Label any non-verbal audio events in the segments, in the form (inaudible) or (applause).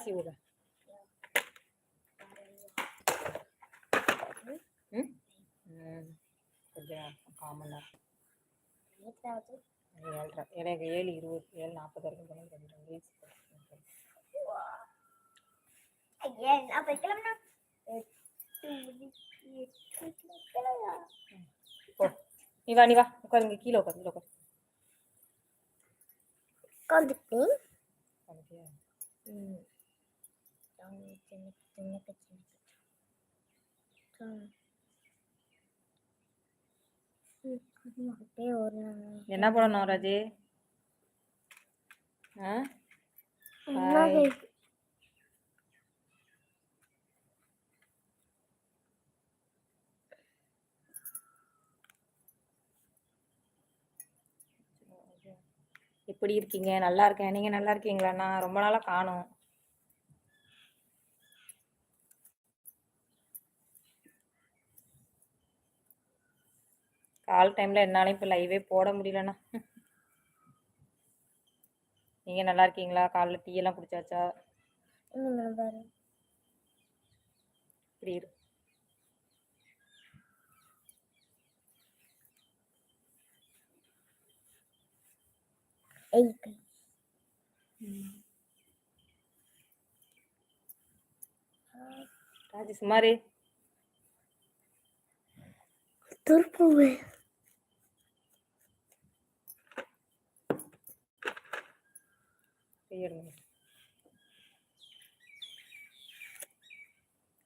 சீவுங்க ம்? ம். கொஞ்சம் காமன் ஏழ்ரை எனக்கு ஏழு இருபது ஏழு நாற்பது வரைக்கும் போனால் ரெண்டு ரெண்டு கிளம்பலாம் போ நீ வா நீ வா. உட்காருங்க கீழே உட்காரு கீழே உட்காரு. உட்காந்துட்டு ஒரு என்ன பண்ணணும் ராஜே? ஆ? எப்படி இருக்கீங்க? நல்லா இருக்கேன். நீங்க நல்லா இருக்கீங்களாண்ணா ரொம்ப நாளா காணோம். கால் டைம்ல என்னாலையும் இப்போ லைவே போட முடியலண்ணா. நீங்க நல்லா இருக்கீங்களா? காலைல டீ எல்லாம் குடிச்சாச்சா? இப்படி இரு. எயிட் ராஜி சுமாரு திருப்பூர் செய்யணும்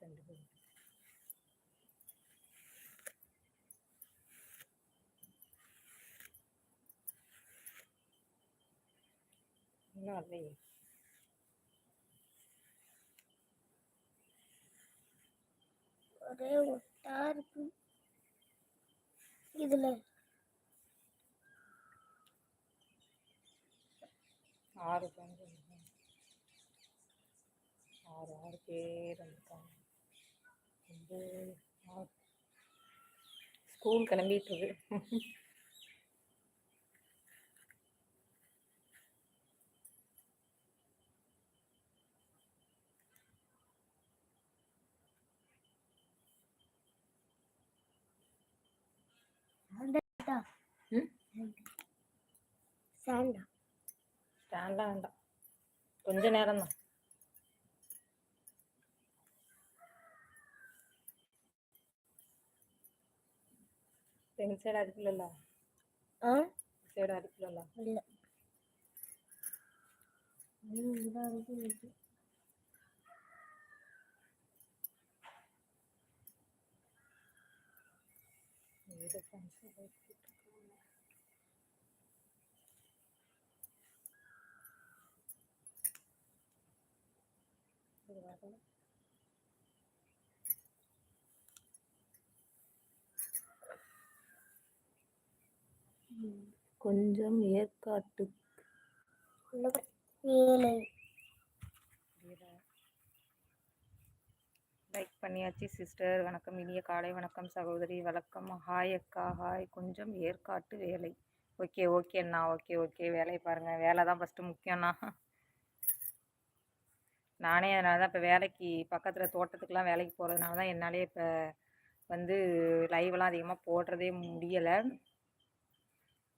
ரெண்டு பேரும் இன்னும் இல்லையே ஒரே ஒட்டா இருக்கு இதுல. ஆறு பேர் ஆறு ஆறு பேர் இருக்காங்க வந்து ஆறு. ஸ்கூல் கிளம்பிட்டு இருக்கு. ம் சாண்டா ஸ்டாண்ட்லாம் வேண்டாம் கொஞ்ச நேரம் தான் இந்த சைடு அடிக்கல ஆ சைடு அடிக்கல இல்ல ம், இதான் வந்து இது. இது ஃப்ரெண்ட்ஸ் இது வரல கொஞ்சம் ஏற்காட்டு. லைக் பண்ணியாச்சு சிஸ்டர். வணக்கம். இனிய காலை வணக்கம் சகோதரி. வணக்கம். ஹாய் அக்கா. ஹாய். கொஞ்சம் ஏற்காட்டு வேலை. ஓகே ஓகே அண்ணா. Okay okay. வேலையை பாருங்கள் வேலை தான் ஃபஸ்ட்டு முக்கியம்ண்ணா. நானே அதனால தான் இப்போ வேலைக்கு பக்கத்தில் தோட்டத்துக்குலாம் வேலைக்கு போகிறதுனால தான் என்னாலே இப்போ வந்து லைவெலாம் அதிகமாக போடுறதே முடியலை.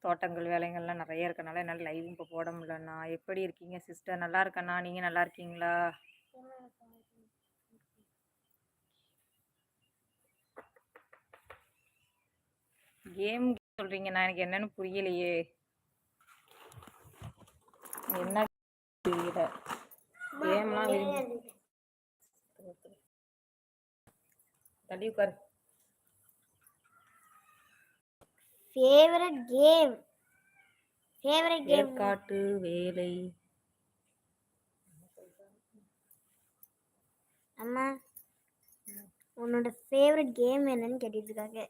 தோட்டங்கள் வேலைங்கள்லாம் நிறைய இருக்கனால என்னால் லைவும் இப்போ போட முடியலண்ணா எப்படி இருக்கீங்க சிஸ்டர் நல்லா இருக்கண்ணா நீங்கள் நல்லா இருக்கீங்களா? கேம் சொல்கிறீங்கண்ணா எனக்கு என்னன்னு புரியலையே. என்ன புரியல? தள்ளி உட்காரு. ஃபேவரட் கேம் ஃபேவரட் கேம் ஏற்காட்டு வேலை. அம்மா உன்னோட ஃபேவரட் கேம் என்னன்னு கேட்டுட்டு இருக்காங்க.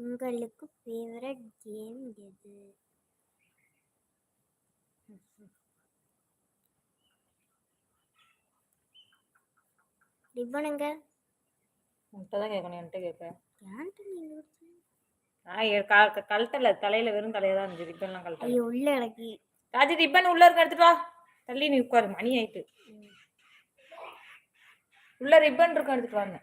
உங்களுக்கு ஃபேவரட் கேம் எது? ரிப்பனுங்க உன்கிட்ட தான் கேட்கணும் என்கிட்ட கேட்க. ஏன்ட்டு நீங்கள் க கழட்டல தலையில வெறும் தலையா தான் இருந்துச்சு ரிப்பன்லாம் கழட்டல ஐயோ உள்ள எனக்கு ராஜி ரிப்பன் உள்ள இருக்க எடுத்துட்டு வா. தள்ளி நீ உட்காரு மணி ஆயிட்டு. உள்ள ரிப்பன் இருக்கும் எடுத்துட்டு வாங்க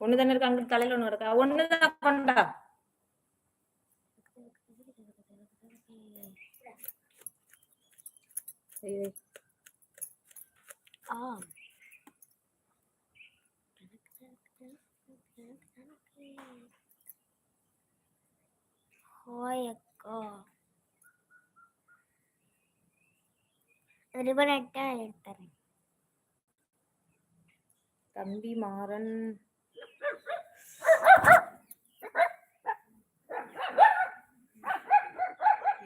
ஒண்ணு தானே இருக்கு? அங்கிட்டு தலையில ஒண்ணு இருக்கா? ஒண்ணு தான் கொண்டா ஹாய் அக்கா. ரிபன் எடுத்தா எடுத்துறேன். தம்பி மாறன்.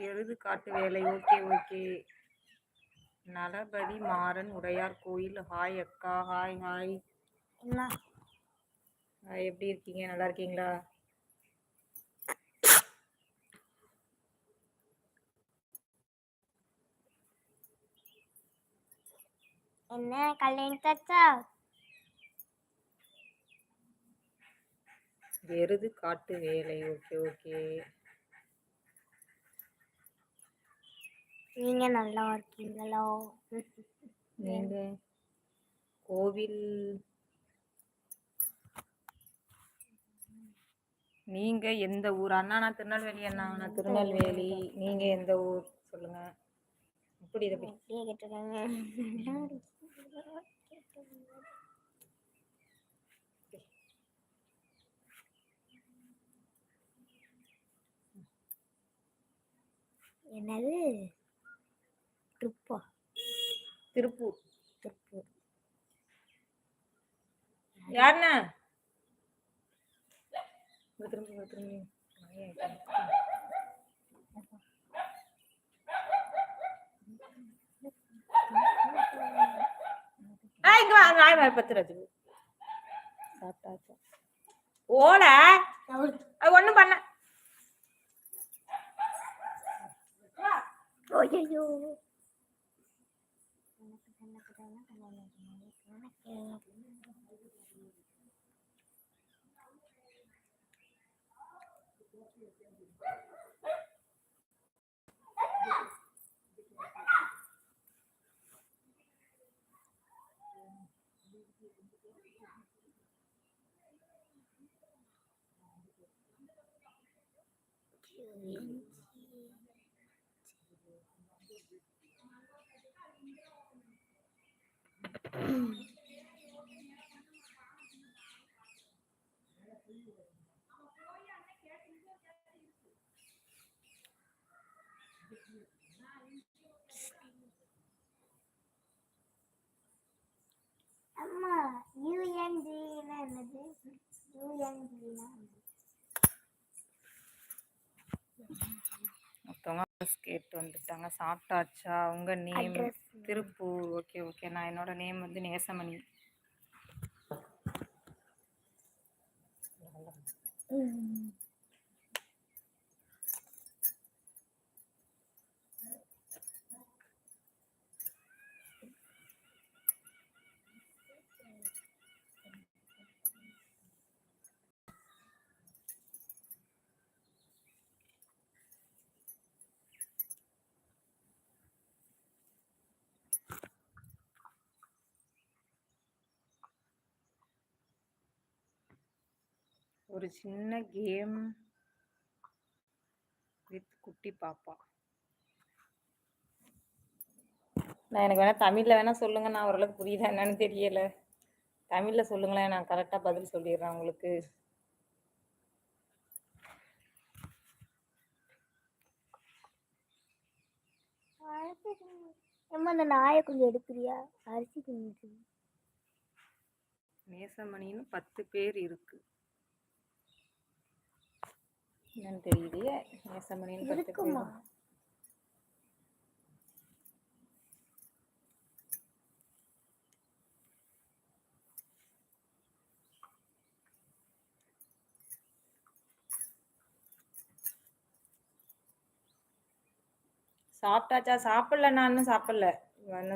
எழுது காட்டு வேலை. Okay okay. நலபதி மாறன் உடையார் கோயில். ஹாய் அக்கா. Hi hi. என்ன ஹாய் எப்படி இருக்கீங்க? நல்லா இருக்கீங்களா? என்ன கல்யாணம் தச்சா எருது காட்டு வேலை. Okay okay. நீங்க நல்லா இருக்கீங்களா? நீங்க? கோவில். நீங்க எந்த ஊர்? அண்ணா நான் திருநெல்வேலி அண்ணா நான் திருநெல்வேலி. நீங்க எந்த ஊர்? சொல்லுங்க. இப்படி இதை கேட்டிருக்காங்க என்னது? ட்ரிப்பா திருப்பூர். திருப்பூர். யாருண்ணா? திரும்பி திரும்பி. இங்க வா நாய் மாதிரி பத்து ரஜு சாப்பிட்டாச்சா? ஓட அது ஒண்ணும் பண்ண 어제요. Thank you. அம்மா யூஎன்ஜினா என்னது யூஎன்ஜினா மொத்தவங்க கேட்டு வந்துட்டாங்க. சாப்பிட்டாச்சா? உங்க நேம். Tiruppur okay okay. நான் என்னோட நேம் வந்து நேசமணி. ஒரு சின்ன கேம் வித் குட்டி பாப்பா. நான் எனக்கு வேணா தமிழ்ல வேணா சொல்லுங்க. நான் ஓரளவுக்கு புரியுதா என்னன்னு தெரியல. தமிழ்ல சொல்லுங்களேன். நான் கரெக்டா பதில் சொல்லிடுறேன் உங்களுக்கு. அம்மா அந்த நாயை கொஞ்சம் எடுக்கிறியா? அரிசி கொஞ்சம் நேசமணின்னு பத்து பேர் இருக்கு. என்னன்னு தெரியலையே. நேசமணின்னு இருக்குமா? சாப்பிட்டாச்சா? சாப்பிடல நான் இன்னும் சாப்பிடல.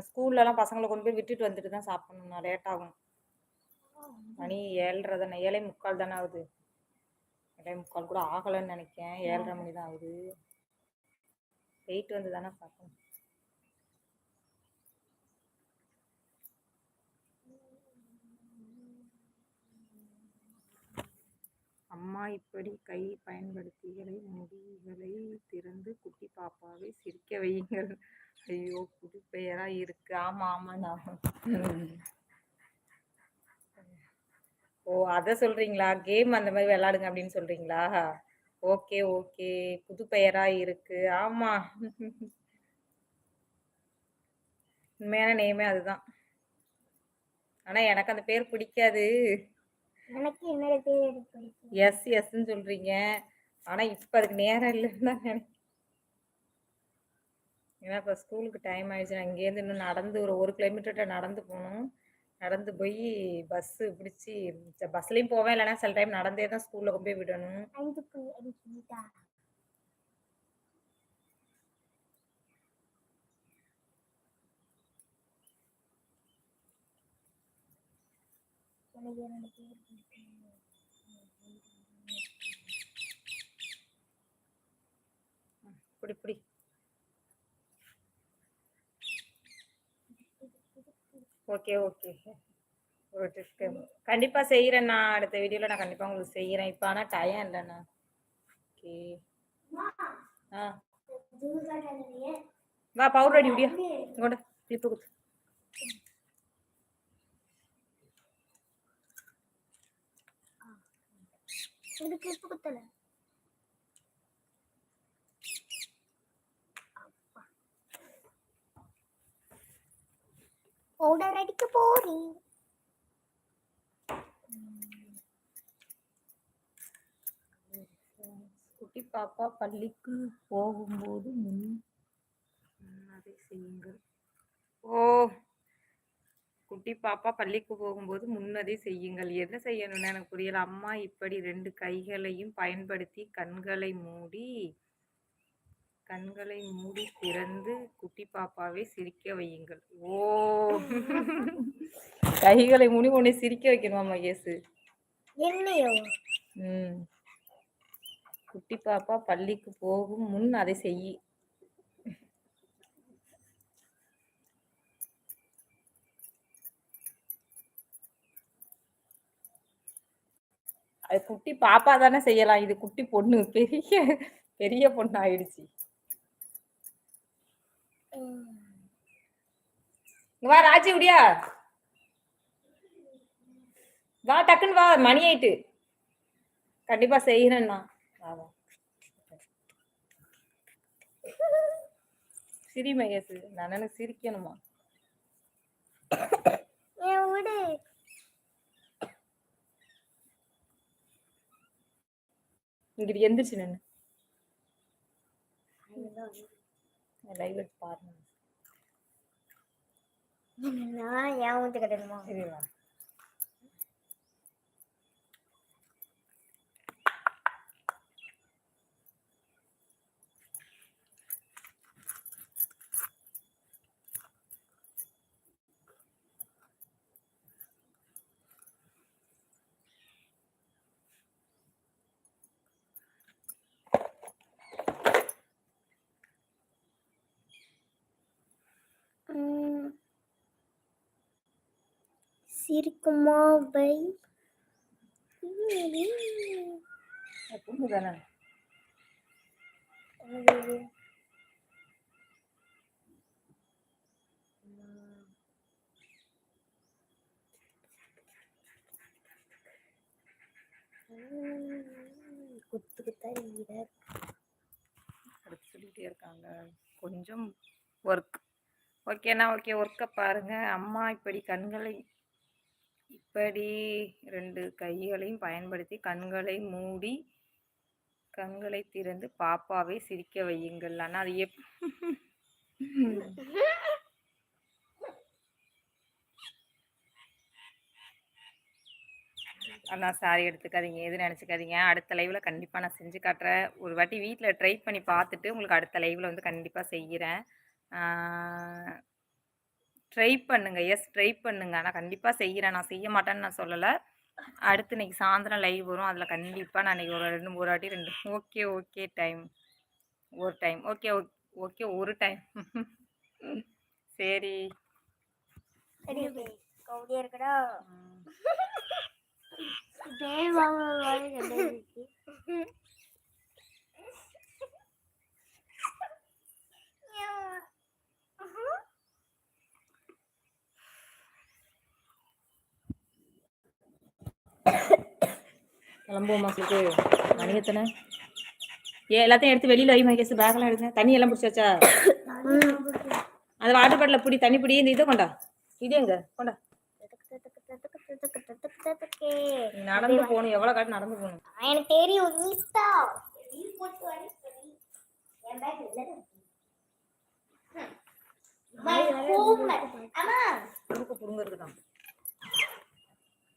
ஸ்கூல்லலாம் பசங்களை கொண்டு போய் விட்டுட்டு வந்துட்டு தான் சாப்பிடணும் நான் லேட் ஆகும். மணி ஏழரை தானே ஏழை முக்கால் தானே ஆகுது. ஏழை முக்கால் கூட ஆகலைன்னு நினைக்கிறேன். ஏழரை மணி தான் ஆகுது. போயிட்டு வந்து தானே பார்க்கணும். அம்மா இப்படி கை பயன்படுத்திகளை முடிகளை திறந்து குட்டி பாப்பாவை சிரிக்க வையுங்கள். ஐயோ புது பெயரா இருக்கு. ஆமா ஆமா நான் ஓ அதை சொல்றீங்களா? கேம் அந்த மாதிரி விளையாடுங்க அப்படின்னு சொல்றீங்களா? Okay okay. புது பெயரா இருக்கு. ஆமா. உண்மையான நேமே அதுதான். ஆனா எனக்கு அந்த பேர் பிடிக்காது. எஸ் எஸ்ன்னு சொல்றீங்க. ஆனா இப்ப அதுக்கு நேரம் இல்லைன்னு தான் நினைக்கிறேன் ஏன்னா இப்போ ஸ்கூலுக்கு டைம் ஆயிடுச்சு. நான் இங்கேருந்து இன்னும் நடந்து ஒரு ஒரு கிலோமீட்டர்கிட்ட நடந்து போகணும். நடந்து போய் பஸ்ஸு பிடிச்சி பஸ்லேயும் போவேன் இல்லைன்னா சில டைம் நடந்தே தான் ஸ்கூலில் கொண்டு போய் விடணும். ஐந்து புள்ளி அஞ்சு மீட்டர் எனக்கு என்னோட பேர் பிடிக்கும் பிடி பிடி ஓகே ஓகே கண்டிப்பாக செய்கிறேன் நான் அடுத்த வீடியோவில் நான் கண்டிப்பாக உங்களுக்கு செய்கிறேன் இப்போ ஆனால் டயம் இல்லைண்ணா. ஓகே ஆ. வா பவுடர் அடி முடியா இங்கோட கிளிப்பு குத்து. இது கிளிப்பு ஓடர் அடிக்க போறேன். குட்டி பாப்பா பள்ளிக்கு போகும்போது முன் அதை செய்யுங்கள். ஓ குட்டி பாப்பா பள்ளிக்கு போகும்போது முன்னதை செய்யுங்கள். என்ன செய்யணும்னு எனக்கு புரியல. அம்மா இப்படி ரெண்டு கைகளையும் பயன்படுத்தி கண்களை மூடி கண்களை மூடி திறந்து குட்டி பாப்பாவை சிரிக்க வையுங்கள். ஓ. (laughs) கைகளை மூடி உன்னை சிரிக்க வைக்கணுமா என்னையோ? ம். குட்டி பாப்பா பள்ளிக்கு போகும் முன் அதை செய். அது குட்டி பாப்பா தானே செய்யலாம். இது குட்டி பொண்ணு. பெரிய பெரிய பொண்ணு ஆயிடுச்சு வா ராஜி விடியா வா டக்குன்னு வா மணி ஆயிட்டு. கண்டிப்பா செய்யறேன்னா வா சிரி மகேஷ். நான் சிரிக்கணுமா? இங்கிட்டு எந்திரிச்சு நின்று லைவ் பாருங்க. நான் ஏன் வந்து கட்டணுமா சரி வா உம், சிரிக்குமா பை குத்து குத்தா வீரர் அடுத்து சொல்லிட்டே இருக்காங்க. கொஞ்சம் ஒர்க் ஓகேண்ணா ஓகே ஒர்க்கை பாருங்க. அம்மா இப்படி கண்களை இப்படி ரெண்டு கைகளையும் பயன்படுத்தி கண்களை மூடி கண்களை திறந்து பாப்பாவை சிரிக்க வையுங்கள். ஆனால் அது எப் அண்ணா சாரி எடுத்துக்காதீங்க. எது நினச்சிக்காதீங்க. அடுத்த லைவில் கண்டிப்பாக நான் செஞ்சு காட்டுறேன். ஒரு வாட்டி வீட்டில் ட்ரை பண்ணி பார்த்துட்டு உங்களுக்கு அடுத்த லைவில் வந்து கண்டிப்பாக செய்கிறேன். ட்ரை பண்ணுங்க. எஸ் ட்ரை பண்ணுங்க. நான் கண்டிப்பாக செய்கிறேன் நான் செய்ய மாட்டேன்னு நான் சொல்லலை. அடுத்து இன்னைக்கு சாயந்தரம் லைவ் வரும். அதில் கண்டிப்பாக நான் இன்னைக்கு ஒரு ரெண்டு ஒரு வாட்டி ரெண்டு ஓகே ஓகே டைம் ஒரு டைம் ஓகே ஓகே ஒரு டைம் (laughs) சரி. சரி கவுடியா இருக்கடா ம். பேர் வாங்க வாங்க கண்டுபிடிச்சு கிளம்புவோமா சொல்லிட்டு. மணி எத்தனை? ஏ எல்லாத்தையும் எடுத்து வெளியில் வை மகேஷ். பேக்கெல்லாம் எடுங்க. தண்ணி எல்லாம் பிடிச்சாச்சா அந்த வாட்டர் பாட்டில் பிடி தண்ணி பிடி. இந்த இதை கொண்டா. இது எங்க? கொண்டா. நடந்து போகணும். எவ்வளோ காட்டு நடந்து போகணும். எனக்கு தெரியும் நீத்தா குறுக்க புடுங்கிறது தான்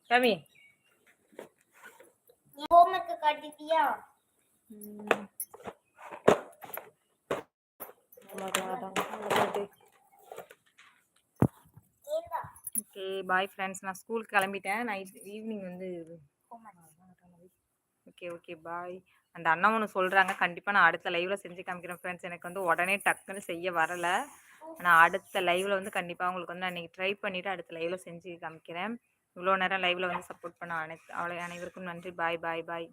கமி ஹோம்ஒர்க் காட்டிட்டியா? ஓகே பாய் ஃப்ரெண்ட்ஸ் நான் ஸ்கூலுக்கு கிளம்பிட்டேன். நைட் ஈவினிங் வந்து ஓகே ஓகே பாய் அந்த அண்ணா ஒன்று சொல்கிறாங்க கண்டிப்பாக நான் அடுத்த லைவில் செஞ்சு காமிக்கிறேன் ஃப்ரெண்ட்ஸ் எனக்கு வந்து உடனே டக்குன்னு செய்ய வரலை. நான் அடுத்த லைவில் வந்து கண்டிப்பாக உங்களுக்கு வந்து நான் இன்றைக்கி ட்ரை பண்ணிவிட்டு அடுத்த லைவில் செஞ்சு காமிக்கிறேன். இவ்வளோ நேரம் லைவில் வந்து சப்போர்ட் பண்ண அனைத்து அவளை அனைவருக்கும் நன்றி. பாய் பாய் பாய்